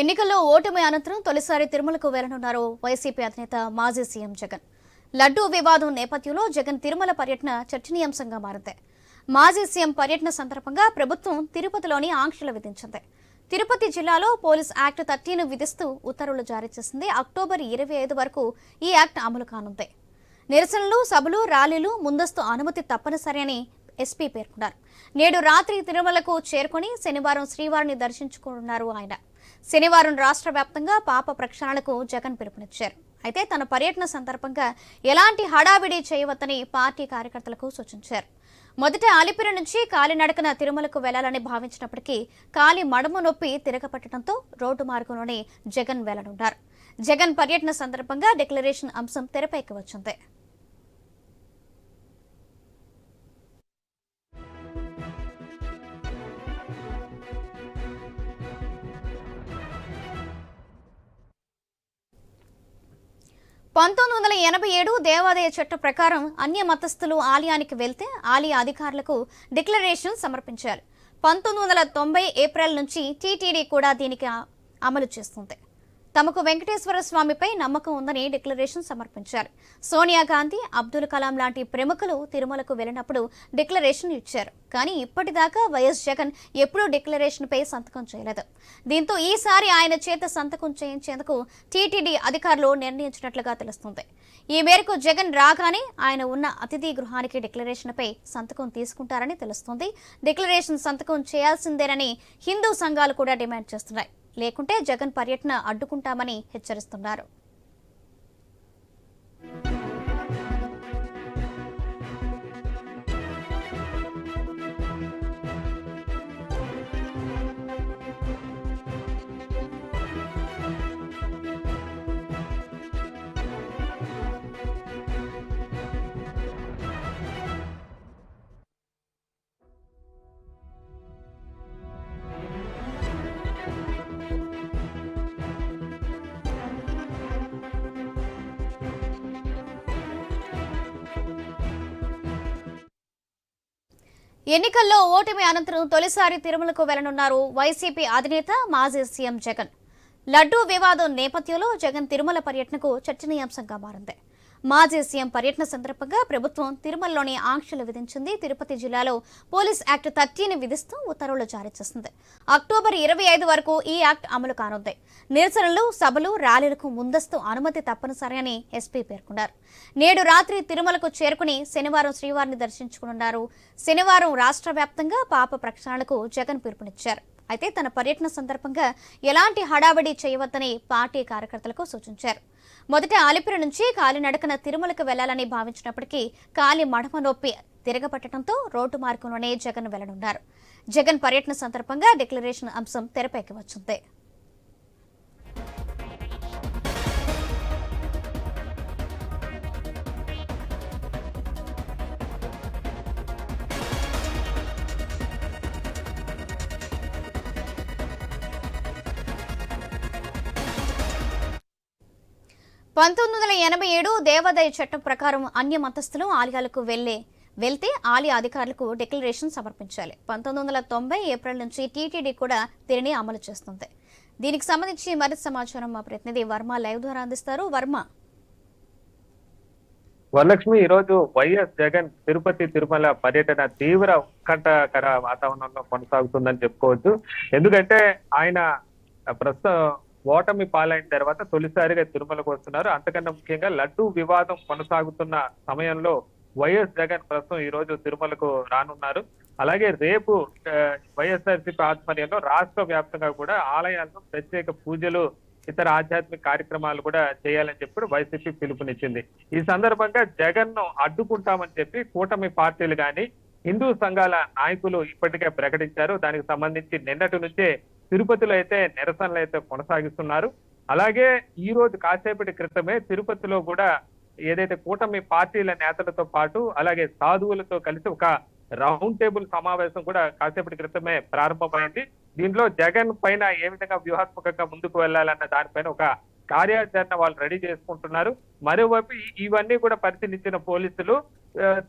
ఎన్నికల్లో ఓటమి అనంతరం తొలిసారి తిరుమలకు వెళ్ళనున్నారు వైసీపీ అధినేత మాజీ సీఎం జగన్. లడ్డూ వివాదం నేపథ్యంలో జగన్ తిరుమల పర్యటన చర్చనీయాంశంగా మారింది. మాజీ సీఎం పర్యటన సందర్భంగా ప్రభుత్వం తిరుపతిలోని ఆంక్షలు విధించింది. తిరుపతి జిల్లాలో పోలీస్ యాక్ట్ థర్టీను విధిస్తూ ఉత్తర్వులు జారీ చేసింది. అక్టోబర్ ఇరవై ఐదు వరకు ఈ యాక్ట్ అమలు కానుంది. నిరసనలు సభలు ర్యాలీలు ముందస్తు అనుమతి తప్పనిసరి అని ఎస్పీ పేర్కొన్నారు. నేడు రాత్రి తిరుమలకు చేరుకొని శనివారం శ్రీవారిని దర్శించుకున్నారు ఆయన. శనివారం రాష్ట్ర వ్యాప్తంగా పాప ప్రక్షాళనకు జగన్ పిలుపునిచ్చారు. అయితే తన పర్యటన సందర్భంగా ఎలాంటి హడావిడి చేయవద్దని పార్టీ కార్యకర్తలకు సూచించారు. మొదట ఆలిపిర నుంచి కాలినడకన తిరుమలకు వెళ్ళాలని భావించినప్పటికీ కాలి మడము నొప్పి తిరగపట్టడంతో రోడ్డు మార్గంలోనే జగన్ వెళ్ళనున్నారు. జగన్ పర్యటన సందర్భంగా డిక్లరేషన్ అంశం తెరపైకి వచ్చింది. పంతొమ్మిది వందల ఎనభై ఏడు దేవాదాయ చట్ట ప్రకారం అన్య మతస్థులు ఆలయానికి వెళ్తే ఆలయ అధికారులకు డిక్లరేషన్ సమర్పించారు. పంతొమ్మిది వందల తొంభై ఏప్రిల్ నుంచి టీటీడీ కూడా దీనికి అమలు చేస్తుంది. తమకు వెంకటేశ్వర స్వామిపై నమ్మకం ఉందని డిక్లరేషన్ సమర్పించారు. సోనియా గాంధీ అబ్దుల్ కలాం లాంటి ప్రముఖులు తిరుమలకు వెళ్ళినప్పుడు డిక్లరేషన్ ఇచ్చారు. కానీ ఇప్పటిదాకా వైఎస్ జగన్ ఎప్పుడూ డిక్లరేషన్పై సంతకం చేయలేదు. దీంతో ఈసారి ఆయన చేత సంతకం చేయించేందుకు టీటీడీ అధికారులు నిర్ణయించినట్లుగా తెలుస్తుంది. ఈ మేరకు జగన్ రాగానే ఆయన ఉన్న అతిథి గృహానికి డిక్లరేషన్పై సంతకం తీసుకుంటారని తెలుస్తుంది. డిక్లరేషన్ సంతకం చేయాల్సిందేనని హిందూ సంఘాలు కూడా డిమాండ్ చేస్తున్నాయి. లేకుంటే జగన్ పర్యటన అడ్డుకుంటామని హెచ్చరిస్తున్నారు. ఎన్నికల్లో ఓటమి అనంతరం తొలిసారి తిరుమలకు వెళ్ళనున్నారు వైసీపీ అధినేత మాజీ సీఎం జగన్. లడ్డూ వివాదం నేపథ్యంలో జగన్ తిరుమల పర్యటనకు చర్చనీయాంశంగా మారింది. మాజీ సీఎం పర్యటన సందర్భంగా ప్రభుత్వం తిరుమలలోని ఆంక్షలు విధించింది. తిరుపతి జిల్లాలో పోలీస్ యాక్ట్ థర్టీని విధిస్తూ ఉత్తర్వులు జారీ చేసింది. అక్టోబర్ ఇరవై ఐదు వరకు ఈ యాక్ట్ అమలు కానుంది. నిరసనలు సభలు ర్యాలీలకు ముందస్తు అనుమతి తప్పనిసరి అని ఎస్పీ పేర్కొన్నారు. నేడు రాత్రి తిరుమలకు చేరుకుని శనివారం శ్రీవారిని దర్శించుకున్నారు శనివారం రాష్ట్ర వ్యాప్తంగా పాప ప్రక్షాళనకు జగన్ పిలుపునిచ్చారు. అయితే తన పర్యటన సందర్భంగా ఎలాంటి హడావిడి చేయవద్దని పార్టీ కార్యకర్తలకు సూచించారు. మొదట అలిపిరి నుంచి కాలినడకన తిరుమలకు వెళ్ళాలని భావించినప్పటికీ కాలి మడమ నొప్పి తిరగబట్టడంతో రోడ్డు మార్గంలోనే జగన్ వెళ్ళనున్నారు. జగన్ పర్యటన సందర్భంగా డిక్లరేషన్ అంశం తెరపైకి వచ్చింది. పంతొమ్మిది వందల ఎనభై ఏడు దేవాదాయ చట్టం ప్రకారం అన్య మతస్థులు ఆలయాలకు వెళ్ళే వెళ్తే ఆలయ అధికారులకు డిక్లరేషన్ సమర్పించాలి. పంతొమ్మిది వందల తొంభై ఏప్రిల్ నుంచి టీటీడీ కూడా దీనిని అమలు చేస్తుంది. దీనికి సంబంధించి మరింత సమాచారం మా ప్రతినిధి వర్మ లైవ్ ద్వారా అందిస్తారు. వర్మ. వరలక్ష్మి ఈరోజు రోజు వైఎస్ జగన్ తిరుపతి తిరుమల పర్యటన తీవ్ర ఉత్కంఠకర వాతావరణంలో కొనసాగుతుందని చెప్పుకోవచ్చు. ఎందుకంటే ఆయన ప్రస్తుతం ఓటమి పాలైన తర్వాత తొలిసారిగా తిరుమలకు వస్తున్నారు. అంతకన్నా ముఖ్యంగా లడ్డూ వివాదం కొనసాగుతున్న సమయంలో వైఎస్ జగన్ ప్రస్తుతం ఈ రోజు తిరుమలకు రానున్నారు. అలాగే రేపు వైఎస్ఆర్సీపీ ఆధ్వర్యంలో రాష్ట్ర వ్యాప్తంగా కూడా ఆలయాల్లో ప్రత్యేక పూజలు ఇతర ఆధ్యాత్మిక కార్యక్రమాలు కూడా చేయాలని చెప్పి వైసీపీ పిలుపునిచ్చింది. ఈ సందర్భంగా జగన్ను అడ్డుకుంటామని చెప్పి కూటమి పార్టీలు కానీ హిందూ సంఘాల నాయకులు ఇప్పటికే ప్రకటించారు. దానికి సంబంధించి నిన్నటి నుంచే తిరుపతిలో అయితే నిరసనలు అయితే కొనసాగిస్తున్నారు. అలాగే ఈ రోజు కాసేపటి క్రితమే తిరుపతిలో కూడా ఏదైతే కూటమి పార్టీల నేతలతో పాటు అలాగే సాధువులతో కలిసి ఒక రౌండ్ టేబుల్ సమావేశం కూడా కాసేపటి క్రితమే ప్రారంభమైంది. దీంట్లో జగన్ పైన ఏ విధంగా వ్యూహాత్మకంగా ముందుకు వెళ్ళాలన్న దానిపైన ఒక కార్యాచరణ వాళ్ళు రెడీ చేసుకుంటున్నారు. మరోవైపు ఇవన్నీ కూడా పరిశీలించిన పోలీసులు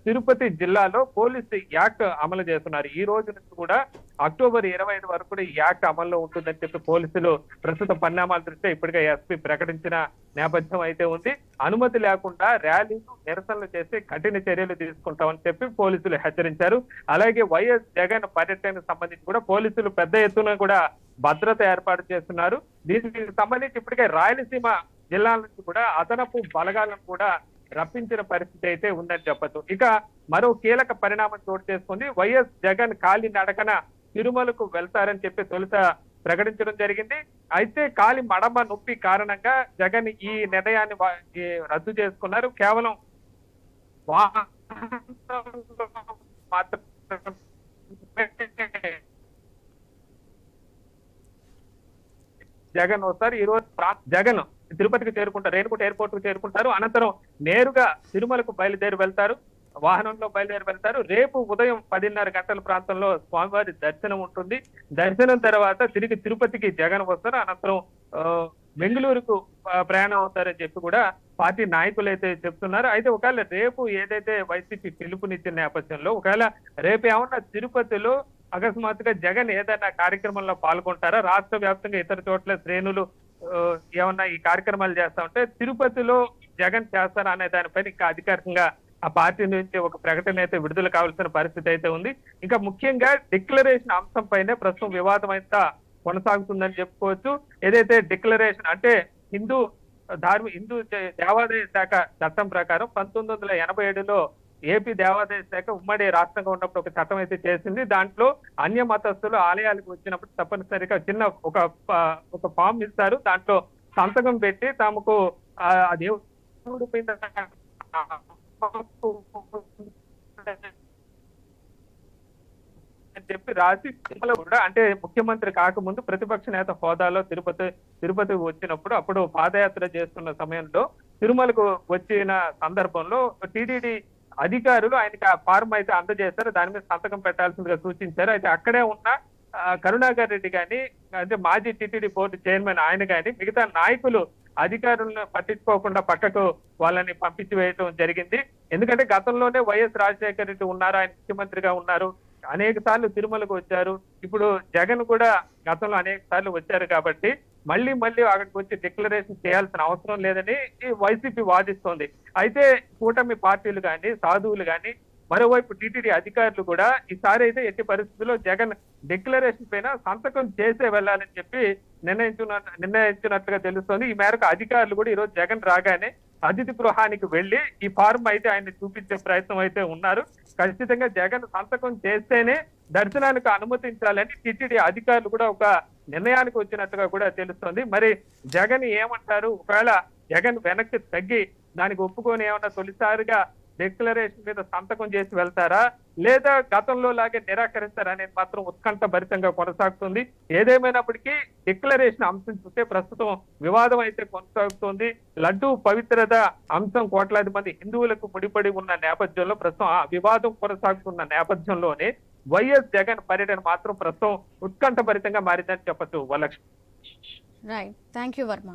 తిరుపతి జిల్లాలో పోలీసు యాక్ట్ అమలు చేస్తున్నారు. ఈ రోజు నుంచి కూడా అక్టోబర్ ఇరవై ఐదు వరకు కూడా ఈ యాక్ట్ అమల్లో ఉంటుందని చెప్పి పోలీసులు ప్రస్తుత పరిణామాల దృష్ట్యా ఇప్పటికే ఎస్పీ ప్రకటించిన నేపథ్యం అయితే ఉంది. అనుమతి లేకుండా ర్యాలీలు నిరసనలు చేసి కఠిన చర్యలు తీసుకుంటామని చెప్పి పోలీసులు హెచ్చరించారు. అలాగే వైఎస్ జగన్ పర్యటనకు సంబంధించి కూడా పోలీసులు పెద్ద ఎత్తున కూడా భద్రత ఏర్పాటు చేస్తున్నారు. దీనికి సంబంధించి ఇప్పటికే రాయలసీమ జిల్లాల నుంచి కూడా అదనపు బలగాలను కూడా రప్పించిన పరిస్థితి అయితే ఉందని చెప్పచ్చు. ఇక మరో కీలక పరిణామం చోటు చేసుకుంది. వైఎస్ జగన్ కాలి నడకన తిరుమలకు వెళ్తారని చెప్పి తొలుత ప్రకటించడం జరిగింది. అయితే కాలి మడమ నొప్పి కారణంగా జగన్ ఈ నిర్ణయాన్ని రద్దు చేసుకున్నారు. కేవలం జగన్ వస్తారు ఈ రోజు జగన్ తిరుపతికి చేరుకుంటారు రేణుకుంట ఎయిర్పోర్ట్కు చేరుకుంటారు. అనంతరం నేరుగా తిరుమలకు బయలుదేరి వెళ్తారు. వాహనంలో బయలుదేరి వెళ్తారు రేపు ఉదయం పదిన్నర గంటల ప్రాంతంలో స్వామివారి దర్శనం ఉంటుంది. దర్శనం తర్వాత తిరిగి తిరుపతికి జగన్ వస్తారు. అనంతరం ఆ, బెంగళూరుకు ప్రయాణం అవుతారని చెప్పి కూడా పార్టీ నాయకులు అయితే చెప్తున్నారు. అయితే ఒకవేళ రేపు ఏదైతే వైసీపీ పిలుపునిచ్చిన నేపథ్యంలో ఒకవేళ రేపు ఏమన్నా తిరుపతిలో అకస్మాత్తుగా జగన్ ఏదైనా కార్యక్రమంలో పాల్గొంటారా? రాష్ట్ర వ్యాప్తంగా ఇతర చోట్ల శ్రేణులు ఏమన్నా ఈ కార్యక్రమాలు చేస్తా ఉంటే తిరుపతిలో జగన్ చేస్తారా అనే దానిపైన ఇంకా అధికారికంగా ఆ పార్టీ నుంచి ఒక ప్రకటన అయితే విడుదల కావాల్సిన పరిస్థితి అయితే ఉంది. ఇంకా ముఖ్యంగా డిక్లరేషన్ అంశం పైనే ప్రస్తుతం వివాదం అయితే కొనసాగుతుందని చెప్పుకోవచ్చు. ఏదైతే డిక్లరేషన్ అంటే హిందూ ధార్మిక హిందూ దేవాదాయ శాఖ చట్టం ప్రకారం పంతొమ్మిది వందల ఎనభై ఏడులో ఏపీ దేవాదాయ శాఖ ఉమ్మడి రాష్ట్రంగా ఉన్నప్పుడు ఒక చట్టం అయితే చేసింది. దాంట్లో అన్య మతస్థులు ఆలయాలకు వచ్చినప్పుడు తప్పనిసరిగా చిన్న ఒక ఒక ఫామ్ ఇస్తారు. దాంట్లో సంతకం పెట్టి తమకు ఆ అని చెప్పి రాసి కూడా అంటే ముఖ్యమంత్రి కాకముందు ప్రతిపక్ష నేత హోదాలో తిరుపతి తిరుపతి వచ్చినప్పుడు అప్పుడు పాదయాత్ర చేస్తున్న సమయంలో తిరుమలకు వచ్చిన సందర్భంలో టిడిడి అధికారులు ఆయనకి ఆ ఫారం అయితే అందజేశారు. దాని మీద సంతకం పెట్టాల్సిందిగా సూచించారు. అయితే అక్కడే ఉన్న కరుణాకర్ రెడ్డి గాని అంటే మాజీ టిటిడి బోర్డు చైర్మన్ ఆయన గాని మిగతా నాయకులు అధికారులను పట్టించుకోకుండా పక్కకు వాళ్ళని పంపించి వేయటం జరిగింది. ఎందుకంటే గతంలోనే వైఎస్ రాజశేఖర రెడ్డి ఉన్నారు ఆయన ముఖ్యమంత్రిగా ఉన్నారు. అనేక సార్లు తిరుమలకు వచ్చారు. ఇప్పుడు జగన్ కూడా గతంలో అనేక సార్లు వచ్చారు కాబట్టి మళ్ళీ మళ్ళీ అక్కడికి వచ్చి డిక్లరేషన్ చేయాల్సిన అవసరం లేదని ఈ వైసీపీ వాదిస్తోంది. అయితే కూటమి పార్టీలు కానీ సాధువులు కానీ మరోవైపు టీటీడీ అధికారులు కూడా ఈసారి అయితే ఎట్టి పరిస్థితుల్లో జగన్ డిక్లరేషన్ పైన సంతకం చేసే వెళ్ళాలని చెప్పి నిర్ణయించున్న నిర్ణయించినట్లుగా తెలుస్తోంది. ఈ మేరకు అధికారులు కూడా ఈరోజు జగన్ రాగానే అతిథి గృహానికి వెళ్ళి ఈ ఫారం అయితే ఆయన చూపించే ప్రయత్నం అయితే ఉన్నారు. ఖచ్చితంగా జగన్ సంతకం చేస్తేనే దర్శనానికి అనుమతించాలని టిటిడి అధికారులు కూడా ఒక నిర్ణయానికి వచ్చినట్టుగా కూడా తెలుస్తోంది. మరి జగన్ ఏమంటారు? ఒకవేళ జగన్ వెనక్కి తగ్గి దానికి ఒప్పుకొని ఏమన్నా తొలిసారిగా డిక్లరేషన్ మీద సంతకం చేసి వెళ్తారా? లేదా గతంలో లాగే నిరాకరిస్తారా అనేది మాత్రం ఉత్కంఠ భరితంగా కొనసాగుతుంది. ఏదేమైనప్పటికీ డిక్లరేషన్ అంశం చూస్తే ప్రస్తుతం వివాదం అయితే కొనసాగుతుంది. లడ్డూ పవిత్రత అంశం కోట్లాది మంది హిందువులకు ముడిపడి ఉన్న నేపథ్యంలో ప్రస్తుతం ఆ వివాదం కొనసాగుతున్న నేపథ్యంలోనే వైఎస్ జగన్ పర్యటన మాత్రం ప్రస్తుతం ఉత్కంఠ భరితంగా మారిందని చెప్పచ్చు Varalakshmi. Right thank you Varma